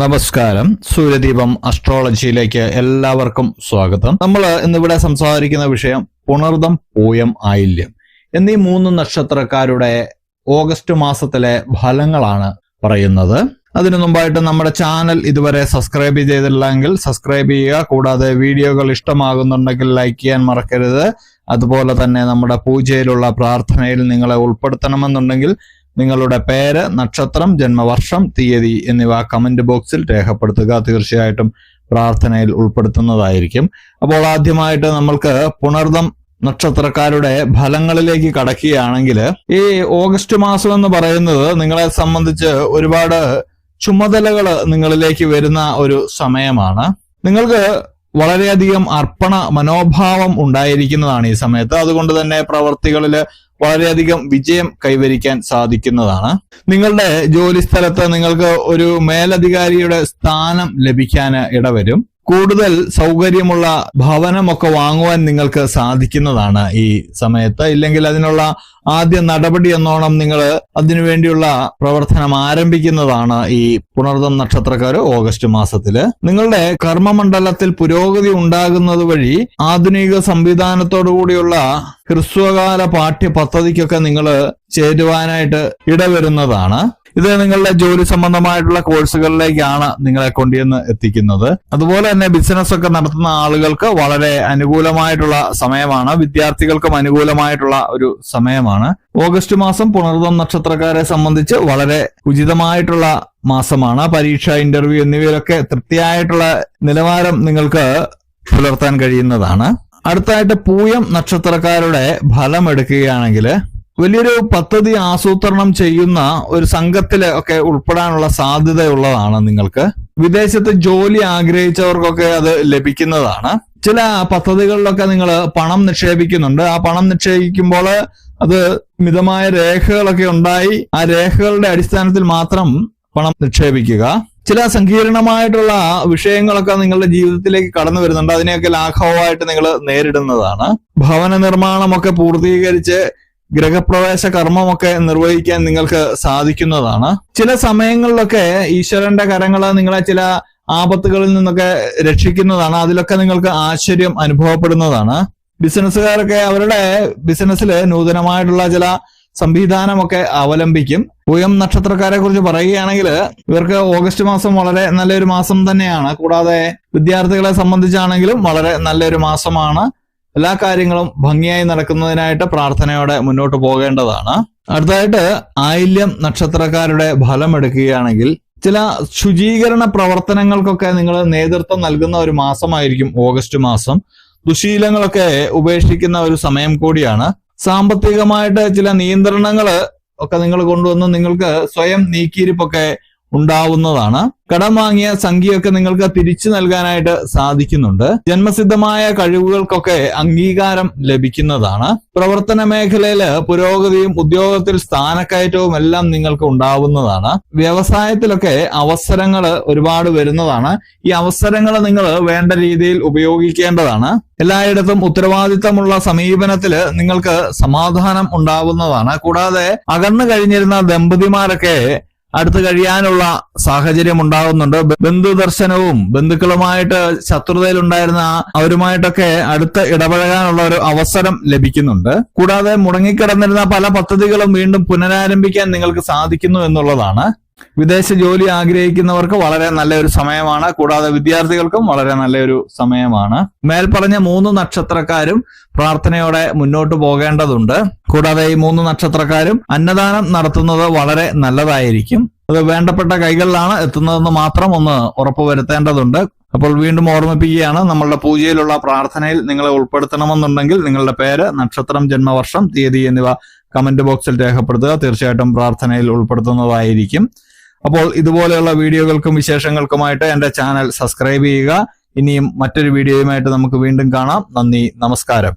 നമസ്കാരം. സൂര്യദീപം അസ്ട്രോളജിയിലേക്ക് എല്ലാവർക്കും സ്വാഗതം. നമ്മൾ ഇന്നിവിടെ സംസാരിക്കുന്ന വിഷയം പുണർദം പൂയം ആയില്യം എന്നീ മൂന്ന് നക്ഷത്രക്കാരുടെ ഓഗസ്റ്റ് മാസത്തിലെ ഫലങ്ങളാണ് പറയുന്നത്. അതിനു മുമ്പായിട്ട് നമ്മുടെ ചാനൽ ഇതുവരെ സബ്സ്ക്രൈബ് ചെയ്തില്ലെങ്കിൽ സബ്സ്ക്രൈബ് ചെയ്യുക. കൂടാതെ വീഡിയോകൾ ഇഷ്ടമാകുന്നുണ്ടെങ്കിൽ ലൈക്ക് ചെയ്യാൻ മറക്കരുത്. അതുപോലെ തന്നെ നമ്മുടെ പൂജയിലുള്ള പ്രാർത്ഥനയിൽ നിങ്ങളെ ഉൾപ്പെടുത്തണമെന്നുണ്ടെങ്കിൽ നിങ്ങളുടെ പേര് നക്ഷത്രം ജന്മവർഷം തീയതി എന്നിവ കമന്റ് ബോക്സിൽ രേഖപ്പെടുത്തുക. തീർച്ചയായിട്ടും പ്രാർത്ഥനയിൽ ഉൾപ്പെടുത്തുന്നതായിരിക്കും. അപ്പോൾ ആദ്യമായിട്ട് നമ്മൾക്ക് പുണർദം നക്ഷത്രക്കാരുടെ ഫലങ്ങളിലേക്ക് കടക്കുകയാണെങ്കിൽ ഈ ഓഗസ്റ്റ് മാസം എന്ന് പറയുന്നത് നിങ്ങളെ സംബന്ധിച്ച് ഒരുപാട് ചുമതലകൾ നിങ്ങളിലേക്ക് വരുന്ന ഒരു സമയമാണ്. നിങ്ങൾക്ക് വളരെയധികം അർപ്പണ മനോഭാവം ഉണ്ടായിരിക്കുന്നതാണ് ഈ സമയത്ത്. അതുകൊണ്ട് തന്നെ പ്രവർത്തികളിൽ വളരെയധികം വിജയം കൈവരിക്കാൻ സാധിക്കുന്നതാണ്. നിങ്ങളുടെ ജോലി സ്ഥലത്ത് നിങ്ങൾക്ക് ഒരു മേലധികാരിയുടെ സ്ഥാനം ലഭിക്കാൻ ഇടവരും. കൂടുതൽ സൗകര്യമുള്ള ഭവനമൊക്കെ വാങ്ങുവാൻ നിങ്ങൾക്ക് സാധിക്കുന്നതാണ് ഈ സമയത്ത്. ഇല്ലെങ്കിൽ അതിനുള്ള ആദ്യ നടപടി എന്നോണം നിങ്ങൾ അതിനുവേണ്ടിയുള്ള പ്രവർത്തനം ആരംഭിക്കുന്നതാണ് ഈ പുണർദം നക്ഷത്രക്കാർ ഓഗസ്റ്റ് മാസത്തിൽ. നിങ്ങളുടെ കർമ്മമണ്ഡലത്തിൽ പുരോഗതി ഉണ്ടാകുന്നത് വഴി ആധുനിക സംവിധാനത്തോടു കൂടിയുള്ള ഹ്രസ്വകാല പാഠ്യ പദ്ധതിക്കൊക്കെ നിങ്ങൾ ചേരുവാനായിട്ട് ഇടവരുന്നതാണ്. ഇത് നിങ്ങളുടെ ജോലി സംബന്ധമായിട്ടുള്ള കോഴ്സുകളിലേക്കാണ് നിങ്ങളെ കൊണ്ടുവന്ന് എത്തിക്കുന്നത്. അതുപോലെ തന്നെ ബിസിനസ് ഒക്കെ നടത്തുന്ന ആളുകൾക്ക് വളരെ അനുകൂലമായിട്ടുള്ള സമയമാണ്. വിദ്യാർത്ഥികൾക്കും അനുകൂലമായിട്ടുള്ള ഒരു സമയമാണ്. ഓഗസ്റ്റ് മാസം പുണർദം നക്ഷത്രക്കാരെ സംബന്ധിച്ച് വളരെ ഉചിതമായിട്ടുള്ള മാസമാണ്. പരീക്ഷ ഇന്റർവ്യൂ എന്നിവയിലൊക്കെ തൃപ്തിയായിട്ടുള്ള നിലവാരം നിങ്ങൾക്ക് പുലർത്താൻ കഴിയുന്നതാണ്. അടുത്തായിട്ട് പൂയം നക്ഷത്രക്കാരുടെ ഫലം എടുക്കുകയാണെങ്കിൽ വലിയൊരു പദ്ധതി ആസൂത്രണം ചെയ്യുന്ന ഒരു സംഘത്തിൽ ഒക്കെ ഉൾപ്പെടാനുള്ള സാധ്യതയുള്ളതാണ് നിങ്ങൾക്ക്. വിദേശത്ത് ജോലി ആഗ്രഹിച്ചവർക്കൊക്കെ അത് ലഭിക്കുന്നതാണ്. ചില പദ്ധതികളിലൊക്കെ നിങ്ങൾ പണം നിക്ഷേപിക്കുന്നുണ്ട്. ആ പണം നിക്ഷേപിക്കുമ്പോൾ അത് മിതമായ രേഖകളൊക്കെ ഉണ്ടായി ആ രേഖകളുടെ അടിസ്ഥാനത്തിൽ മാത്രം പണം നിക്ഷേപിക്കുക. ചില സങ്കീർണമായിട്ടുള്ള വിഷയങ്ങളൊക്കെ നിങ്ങളുടെ ജീവിതത്തിലേക്ക് കടന്നു വരുന്നുണ്ട്. അതിനെയൊക്കെ ലാഘവമായിട്ട് നിങ്ങൾ നേരിടുന്നതാണ്. ഭവന നിർമ്മാണമൊക്കെ പൂർത്തീകരിച്ച് ഗ്രഹപ്രവേശ കർമ്മമൊക്കെ നിർവഹിക്കാൻ നിങ്ങൾക്ക് സാധിക്കുന്നതാണ്. ചില സമയങ്ങളിലൊക്കെ ഈശ്വരന്റെ കരങ്ങൾ നിങ്ങളെ ചില ആപത്തുകളിൽ നിന്നൊക്കെ രക്ഷിക്കുന്നതാണ്. അതിലൊക്കെ നിങ്ങൾക്ക് ആശ്ചര്യം അനുഭവപ്പെടുന്നതാണ്. ബിസിനസ്സുകാരൊക്കെ അവരുടെ ബിസിനസ്സിൽ നൂതനമായിട്ടുള്ള ചില സംവിധാനമൊക്കെ അവലംബിക്കും. ഉയം നക്ഷത്രക്കാരെ കുറിച്ച് പറയുകയാണെങ്കിൽ ഇവർക്ക് ഓഗസ്റ്റ് മാസം വളരെ നല്ലൊരു മാസം തന്നെയാണ്. കൂടാതെ വിദ്യാർത്ഥികളെ സംബന്ധിച്ചാണെങ്കിലും വളരെ നല്ലൊരു മാസമാണ്. എല്ലാ കാര്യങ്ങളും ഭംഗിയായി നടക്കുന്നതിനായിട്ട് പ്രാർത്ഥനയോടെ മുന്നോട്ട് പോകേണ്ടതാണ്. അടുത്തതായിട്ട് ആയില്യം നക്ഷത്രക്കാരുടെ ഫലം എടുക്കുകയാണെങ്കിൽ ചില ശുചീകരണ പ്രവർത്തനങ്ങൾക്കൊക്കെ നിങ്ങൾ നേതൃത്വം നൽകുന്ന ഒരു മാസമായിരിക്കും ഓഗസ്റ്റ് മാസം. ദുശീലങ്ങളൊക്കെ ഉപേക്ഷിക്കുന്ന ഒരു സമയം കൂടിയാണ്. സാമ്പത്തികമായിട്ട് ചില നിയന്ത്രണങ്ങൾ ഒക്കെ നിങ്ങൾ കൊണ്ടുവന്ന് നിങ്ങൾക്ക് സ്വയം നീക്കിയിരിപ്പൊക്കെ ഉണ്ടാവുന്നതാണ്. കടം വാങ്ങിയ സംഖ്യയൊക്കെ നിങ്ങൾക്ക് തിരിച്ചു നൽകാനായിട്ട് സാധിക്കുന്നുണ്ട്. ജന്മസിദ്ധമായ കഴിവുകൾക്കൊക്കെ അംഗീകാരം ലഭിക്കുന്നതാണ്. പ്രവർത്തന മേഖലയിൽ പുരോഗതിയും ഉദ്യോഗത്തിൽ സ്ഥാനക്കയറ്റവും എല്ലാം നിങ്ങൾക്ക് ഉണ്ടാവുന്നതാണ്. വ്യവസായത്തിലൊക്കെ അവസരങ്ങൾ ഒരുപാട് വരുന്നതാണ്. ഈ അവസരങ്ങൾ നിങ്ങൾ വേണ്ട രീതിയിൽ ഉപയോഗിക്കേണ്ടതാണ്. എല്ലായിടത്തും ഉത്തരവാദിത്തമുള്ള സമീപനത്തിൽ നിങ്ങൾക്ക് സമാധാനം ഉണ്ടാവുന്നതാണ്. കൂടാതെ അകന്നു കഴിഞ്ഞിരുന്ന ദമ്പതിമാരൊക്കെ അടുത്ത് കഴിയാനുള്ള സാഹചര്യം ഉണ്ടാകുന്നുണ്ട്. ബന്ധു ദർശനവും ബന്ധുക്കളുമായിട്ട് ശത്രുതയിലുണ്ടായിരുന്ന അവരുമായിട്ടൊക്കെ അടുത്ത് ഇടപഴകാനുള്ള ഒരു അവസരം ലഭിക്കുന്നുണ്ട്. കൂടാതെ മുടങ്ങിക്കിടന്നിരുന്ന പല പദ്ധതികളും വീണ്ടും പുനരാരംഭിക്കാൻ നിങ്ങൾക്ക് സാധിക്കുന്നു എന്നുള്ളതാണ് വിദേശ ജോലി ആഗ്രഹിക്കുന്നവർക്ക് വളരെ നല്ലൊരു സമയമാണ്. കൂടാതെ വിദ്യാർത്ഥികൾക്കും വളരെ നല്ലൊരു സമയമാണ്. മേൽപ്പറഞ്ഞ മൂന്ന് നക്ഷത്രക്കാരും പ്രാർത്ഥനയോടെ മുന്നോട്ട് പോകേണ്ടതുണ്ട്. കൂടാതെ ഈ മൂന്ന് നക്ഷത്രക്കാരും അന്നദാനം നടത്തുന്നത് വളരെ നല്ലതായിരിക്കും. അത് വേണ്ടപ്പെട്ട കൈകളിലാണ് എത്തുന്നതെന്ന് മാത്രം ഒന്ന് ഉറപ്പുവരുത്തേണ്ടതുണ്ട്. അപ്പോൾ വീണ്ടും ഓർമ്മിപ്പിക്കുകയാണ് നമ്മളുടെ പൂജയിലുള്ള പ്രാർത്ഥനയിൽ നിങ്ങളെ ഉൾപ്പെടുത്തണമെന്നുണ്ടെങ്കിൽ നിങ്ങളുടെ പേര് നക്ഷത്രം ജന്മവർഷം തീയതി എന്നിവ കമന്റ് ബോക്സിൽ രേഖപ്പെടുത്തുക. തീർച്ചയായിട്ടും പ്രാർത്ഥനയിൽ ഉൾപ്പെടുത്തുന്നതായിരിക്കും. അപ്പോൾ ഇതുപോലെയുള്ള വീഡിയോകൾക്കും വിശേഷങ്ങൾക്കുമായിട്ട് എന്റെ ചാനൽ സബ്സ്ക്രൈബ് ചെയ്യുക. ഇനിയും മറ്റൊരു വീഡിയോയുമായിട്ട് നമുക്ക് വീണ്ടും കാണാം. നന്ദി നമസ്കാരം.